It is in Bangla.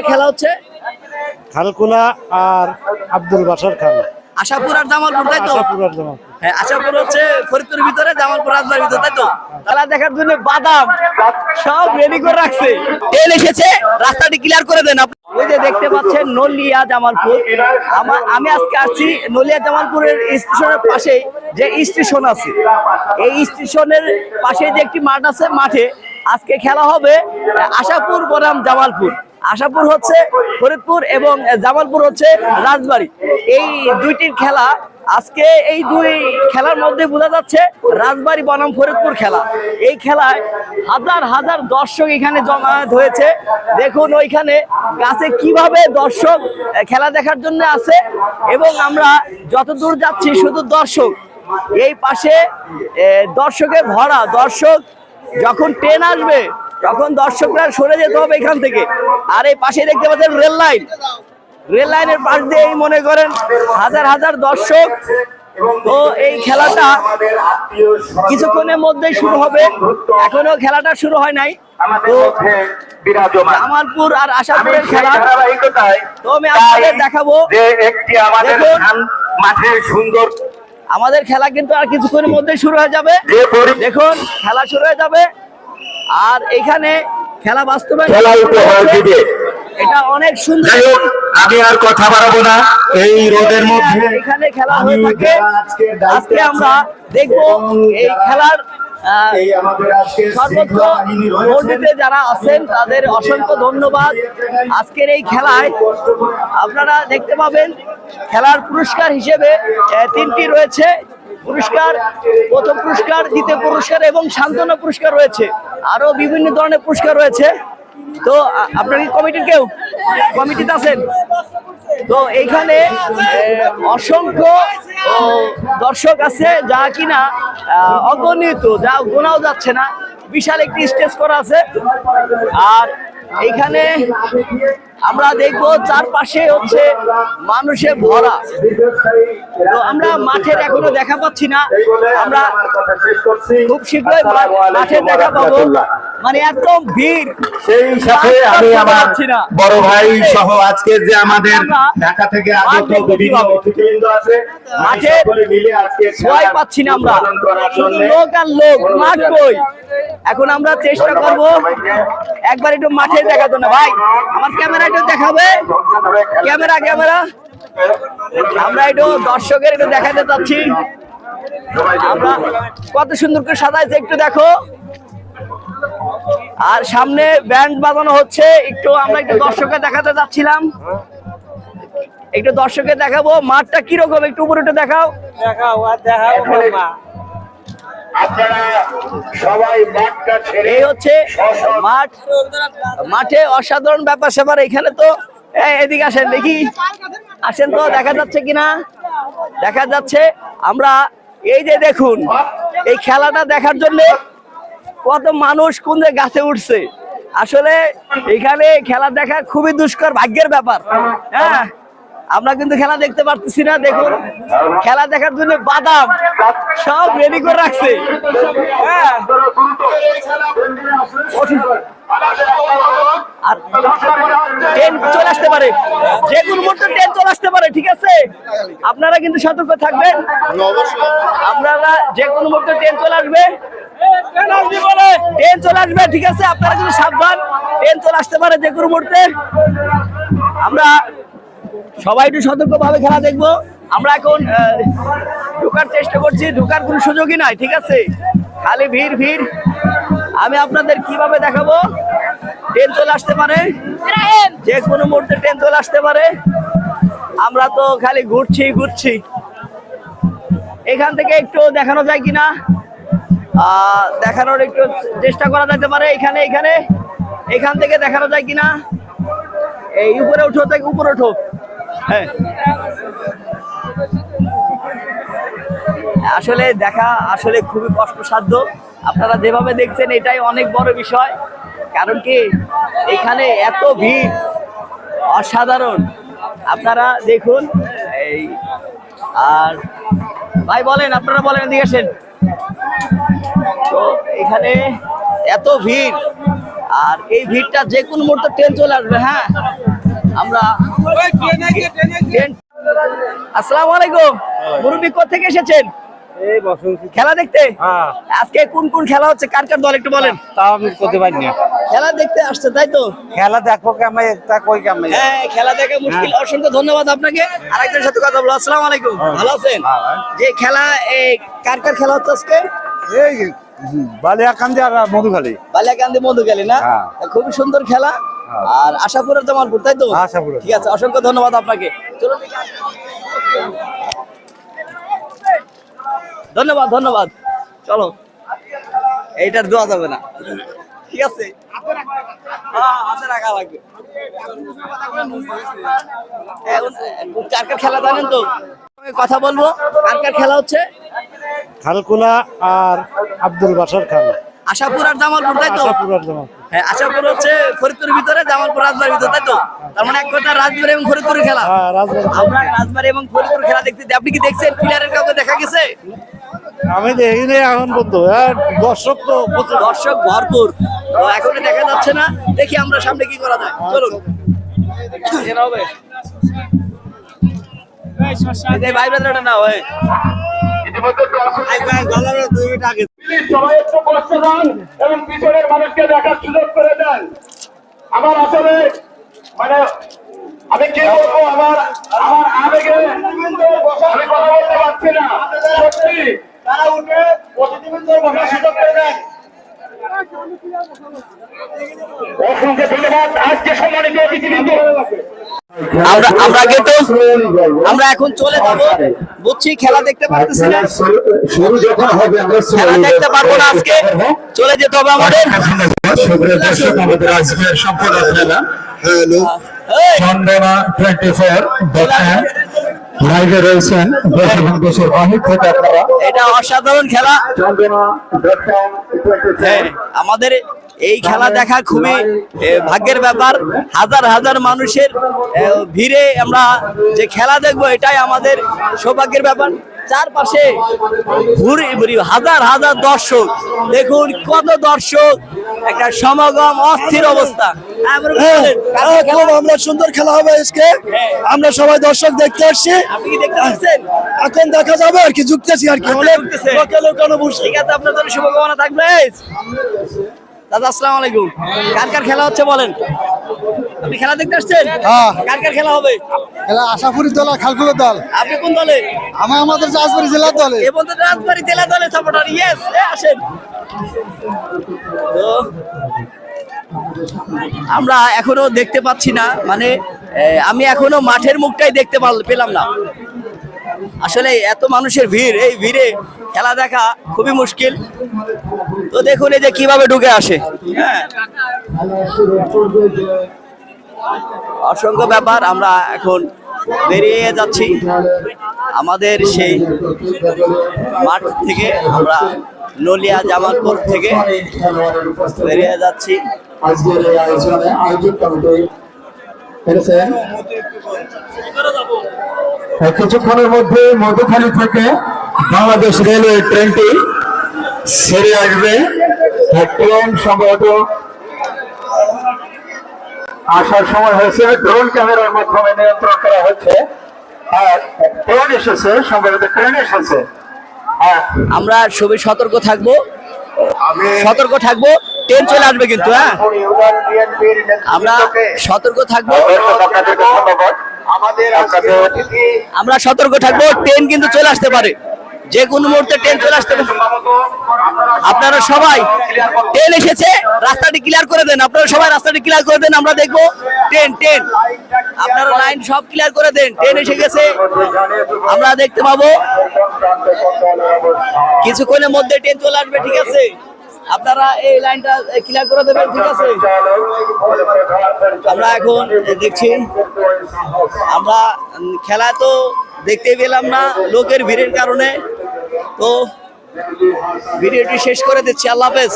জায়গার খেলা হচ্ছে? খালকুলা আর আব্দুল বাসার খান। আশাপুর আর জামালপুর তাই তো? আশাপুর আর জামাল হ্যাঁ আশাপুর হচ্ছে ফরিদপুরের ভিতরে জামালপুর রাজবাড়ির ভিতরে তাই তো? খেলা দেখার জন্য বাদাম সব রেডি করে রাখছে। ট্রেন এসেছে রাস্তাটি ক্লিয়ার করে দেন আপনি। ওই যে দেখতে পাচ্ছেন নলিয়া জামালপুর। আমার আমি আজকে আসছি নলিয়া জামালপুরের স্টেশনের পাশে যে স্টেশন আছে। এই স্টেশনের পাশে যে একটি মাঠ আছে মাঠে আজকে খেলা হবে আশাপুর বনাম জামালপুর। আশাপুর হচ্ছে ফরিদপুর এবং জামালপুর হচ্ছে রাজবাড়ি। এই দুইটির খেলা আজকে এই দুই খেলার মধ্যে বোঝা যাচ্ছে রাজবাড়ি বনাম ফরিদপুর খেলা। এই খেলায় হাজার হাজার দর্শক এখানে জমায়েত হয়েছে। দেখুন ওইখানে কাছে কীভাবে দর্শক খেলা দেখার জন্য আছে এবং আমরা যতদূর যাচ্ছি শুধু দর্শক। এই পাশে আহ, দর্শকের ভরা। দর্শক যখন ট্রেন আসবে তখন দর্শকরা সরে যেতে হবে এখান থেকে। আর এই পাশে দেখতে পাচ্ছেন রেল লাইন। রেল লাইনের পাশ দিয়েই মনে করেন হাজার হাজার দর্শক। তো এই খেলাটা কিছুক্ষণের মধ্যেই শুরু হবে। এখনও খেলাটা শুরু হয় নাই। তো জামালপুর আর আশাপুরের খেলা। তো আমি আপনাদের দেখাবো। মাঠের সুন্দর আমাদের খেলা কিন্তু আর কিছুক্ষণের মধ্যে শুরু হয়ে যাবে। দেখুন খেলা শুরু হয়ে যাবে। আর এখানে খেলা বাস্তবায়ন খেলা উপহার দিবে। এটা অনেক সুন্দর আমি আর কথা বাড়াবো না। এই রোদের মধ্যে এখানে খেলা হয়ে থাকে। আজকে আমরা দেখব এই খেলার সর্বোচ্চ যারা আছেন তাদের অসংখ্য ধন্যবাদ। আজকের এই খেলায় আপনারা দেখতে পাবেন খেলার পুরস্কার হিসেবে তিনটি রয়েছে। পুরস্কার প্রথম পুরস্কার দ্বিতীয় পুরস্কার এবং সান্ত্বনা পুরস্কার রয়েছে। আরও বিভিন্ন ধরনের পুরস্কার রয়েছে। তো আপনার কমিটির কেউ? কমিটিতে আছেন? তো এইখানে অসংখ্য দর্শক আছে যা কিনা অগণিত, যা গোনাও যাচ্ছে না। বিশাল একটি স্টেজ করা আছে। আর এইখানে আমরা দেখব চারপাশে হচ্ছে মানুষে ভরা। তো আমরা মাঠের এখনও দেখা পাচ্ছি না। আমরা খুব শীঘ্রই মাঠে দেখা পাবো। মানে একদম ভিড়। সেই সাথে আমি আমার বড় ভাই সহ আজকে যে আমাদের ঢাকা থেকে আগত বিভিন্ন অতিথিবৃন্দ আছে মাঠে মিলে আজকে সবাই পাচ্ছি না আমরা। লোক আর লোক মাঠ কই? এখন আমরা চেষ্টা করব। একবার একটু মাঠে দেখাতো না ভাই। আমার ক্যামেরা একটু দেখাবে। Camera camera. আমরা একটু দর্শকের একটু দেখাতে চাচ্ছি। আমরা কত সুন্দর করে সাজাইছে, একটু দেখো। আর সামনে ব্যান্ড বাজানো হচ্ছে, একটু আমরা একটু দর্শকের দেখাতে যাচ্ছিলাম একটু দর্শকের দেখাবো, মাঠটা কীরকম? একটু উপরে একটু দেখাও। মাঠটা ছেড়ে এই হচ্ছে মাঠ মাঠে অসাধারণ ব্যাপার স্যাপার এখানে তো এদিকে আসেন দেখি। আসেন তো দেখা যাচ্ছে কিনা? দেখা যাচ্ছে আমরা এই যে দেখুন এই খেলাটা দেখার জন্য কত মানুষ কোন যে গাছে উঠছে। আসলে এখানে খেলা দেখা খুবই দুষ্কর ভাগ্যের ব্যাপার। হ্যাঁ? আমরা কিন্তু খেলা দেখতে পারতেছি না, দেখুন। খেলা দেখার জন্য বাদাম সব রেডি করে রাখছে। হ্যাঁ। আর ট্রেন চলে আসতে পারে। যে মুহূর্তে ট্রেন চলে আসতে পারে, ঠিক আছে? আপনারা কিন্তু সতর্ক থাকবেন। আপনারা যে কোনো মুহূর্তে ট্রেন চলে আসবে। ট্রেন চলে আসবে, ঠিক আছে? আপনারা কিন্তু সাবধান। ট্রেন চলে আসতে পারে যে কোনো মুহূর্তে। আমরা সবাই একটু সতর্ক ভাবে খেলা দেখব। আমরা এখন ঢোকার চেষ্টা করছি। ঢোকার কোনো সুযোগই নাই ঠিক আছে? খালি ভিড় ভিড়। আমি আপনাদের কীভাবে দেখাবো? ট্রেন চলে আসতে পারে। যে কোনো মুহূর্তে ট্রেন চলে আসতে পারে। আমরা তো খালি ঘুরছি ঘুরছি। এখান থেকে একটু দেখানো যায় কিনা? দেখানোর একটু চেষ্টা করা যেতে পারে। এখানে এখানে। এখান থেকে দেখানো যায় কিনা? এই উপরে উঠো থেকে উপরে উঠো। হ্যাঁ। আসলে দেখা আসলে খুবই কষ্টসাধ্য। আপনারা যেভাবে দেখছেন, এটাই অনেক বড় বিষয়। কারণ কি, এখানে এত ভিড়, অসাধারণ। আপনারা দেখুন, এই, আর ভাই বলেন, আপনারা বলেন, এদিকে আসেন। তো এখানে এত ভিড়, আর এই ভিড়টা যে কোনো মুহূর্তে ট্রেন চলে আসবে হ্যাঁ? আমরা আসসালামু আলাইকুম মুরব্বী থেকে এসেছেন? খেলা দেখতে? হ্যাঁ। আজকে কোন কোন খেলা হচ্ছে? কার কার দল একটু বলেন। তাও আমি করতে পারি না। খেলা দেখতে আসছে তাই তো? খেলা দেখো কেমন তা কই কেমন। হ্যাঁ খেলা দেখা মুশকিল। অসংখ্য ধন্যবাদ আপনাকে। আরেকজনের সাথে কথা বলো আসসালামু আলাইকুম ভালো আছেন? যে খেলা এই কার কার খেলা হচ্ছে আজকে? এই বালিয়াকান্দি আর মধুখালী। বালিয়াকান্দি মধুকালী না? হ্যাঁ। খুবই সুন্দর খেলা। হ্যাঁ। আর আশাপুরের জামালপুর তাই তো? আশাপুরের। ঠিক আছে অসংখ্য ধন্যবাদ আপনাকে। চলুন ধন্যবাদ ধন্যবাদ। চলো। এইটার দোয়া যাবে না। ঠিক আছে? হ্যাঁ, কার কার খেলা জানেন তো? কথা বলব। কার কার খেলা হচ্ছে? খালকুলা আর আব্দুল বাসার খান। আশাপুর আর জামালপুর তাই তো হ্যাঁ আশাপুর হচ্ছে ফরিদপুরের ভিতরে জামালপুর রাজবাড়ির ভিতরে তাই তো তার মানে এক কথা রাজবাড়ি এবং ফরিদপুরের খেলা হ্যাঁ রাজবাড়ি আমরা রাজবাড়ি এবং ফরিদপুর খেলা দেখতে আপনি কি দেখছেন প্লেয়ারের কাউকে দেখা গেছে আমি দেখিনি এখন বন্ধু হ্যাঁ দর্শক তো। দর্শক ভরপুর তো এখন দেখা যাচ্ছে না দেখি আমরা সামনে কি করা যায় চলুন এরা হবে এই যে ভাই নাও হ্যাঁ সবাই একটু বসতে দেন এবং পিছনের মানুষকে দেখার সুযোগ করে দেন, আমার আসলে মানে আমি কি বলব, আমার আমার আবেগে আমি কথা বলতে পারছি না। সত্যি, তারা উঠে প্রতিনিধিত্ব বসার সুযোগ করে দেন। অসংখ্য ধন্যবাদ। আজকে সম্মানিত অতিথিবৃন্দ। আমরা আমরা কিন্তু আমরা এখন চলে যাব। বুঝছি খেলা দেখতে পারতেছি না? শুরু যখন হবে আমরা খেলা দেখতে পারব না আজকে। চলে যেতে হবে আমাদের। সুপ্রিয় দর্শক আমাদের আজকের সম্পূর্ণ খেলা এই, চন্দনা টোয়েন্টি ফোর লাইভে রয়েছেন দেশ এবং দেশের বাহির থেকে আপনারা এটা অসাধারণ খেলা। চন্দনা দেখেন হ্যাঁ আমাদের এই খেলা দেখা খুবই ভাগ্যের ব্যাপার। হাজার হাজার মানুষের ভিড়ে আমরা যে খেলা দেখব এটাই আমাদের সৌভাগ্যের ব্যাপার। চারপাশে ঘুরে ঘুরি হাজার হাজার দর্শক। দেখুন কত দর্শক একটা সমাগম অস্থির অবস্থা। হ্যাঁ, আমরা কালকে খেলা- আমরা সুন্দর খেলা হবে আজকে। হ্যাঁ। আমরা সবাই দর্শক দেখতে আসছি। আপনি দেখতে পাচ্ছেন এখন দেখা যাবে আর কি যুক্তেছি আর কি। আচ্ছা, অনেক লোকানো বসে ঠিক আছে আপনার জন্য শুভকামনা থাকবে। দাদা আসসালামু আলাইকুম। কার কার খেলা হচ্ছে বলেন? আপনি খেলা দেখতে আসছেন? হ্যাঁ। কার কার খেলা হবে? খেলা আশাপুরি দল আর খালকুলের দল। আপনি কোন দলে? আমার আমাদের রাজবাড়ি জেলার দলে। এবং তো রাজবাড়ি জেলা দলে সাপোর্টার ইয়েস আসেন। তো আমরা এখনও দেখতে পাচ্ছি না মানে আমি এখনও মাঠের মুখটাই দেখতে পেলাম না। আসলে এত মানুষের ভিড়, এই ভিড়ে খেলা দেখা খুবই মুশকিল। তো দেখুন এই যে কীভাবে ঢুকে আসে। হ্যাঁ। অসংখ্য ব্যাপার, আমরা এখন বেরিয়ে যাচ্ছি। আমাদের সেই মাঠ থেকে, আমরা নলিয়া জামালপুর থেকে বেরিয়ে যাচ্ছি। আজকের আয়োজনে আয়োজক করেছেন কিছুক্ষণের মধ্যে মধুখালী থেকে বাংলাদেশ রেলওয়ে ট্রেনটি ছেড়ে আসবে। আর ট্রেন সম্ভবত আসার সময় হয়েছে। ড্রোন ক্যামেরার মাধ্যমে নিয়ন্ত্রণ করা হচ্ছে আর ট্রেন এসেছে সম্ভবত ট্রেন এসেছে। হ্যাঁ। আমরা সবই সতর্ক থাকব। আমি সতর্ক থাকব। ট্রেন চলে আসবে কিন্তু হ্যাঁ? আমরা সতর্ক থাকব। আমরা সতর্ক থাকব ট্রেন কিন্তু চলে আসতে পারে। যে কোনো মুহূর্তে ট্রেন চলে আসতে পারে। আপনারা সবাই ট্রেন এসেছে রাস্তাটি ক্লিয়ার করে দেন। আপনারা সবাই রাস্তাটি ক্লিয়ার করে দেন আমরা দেখব ট্রেন ট্রেন আপনারা লাইন সব ক্লিয়ার করে দেন ট্রেন এসে গেছে। আমরা দেখতে পাবো। কিছুক্ষণের মধ্যে ট্রেন চলে আসবে ঠিক আছে? আপনারা এই লাইনটা ক্লিয়ার করে দেবেন, ঠিক আছে? আমরা এখন দেখছি, আমরা খেলা তো দেখতে পেলাম না, লোকের ভিড়ের কারণে। তো ভিডিওটি শেষ করে দিচ্ছি, আল্লাহ হাফেজ।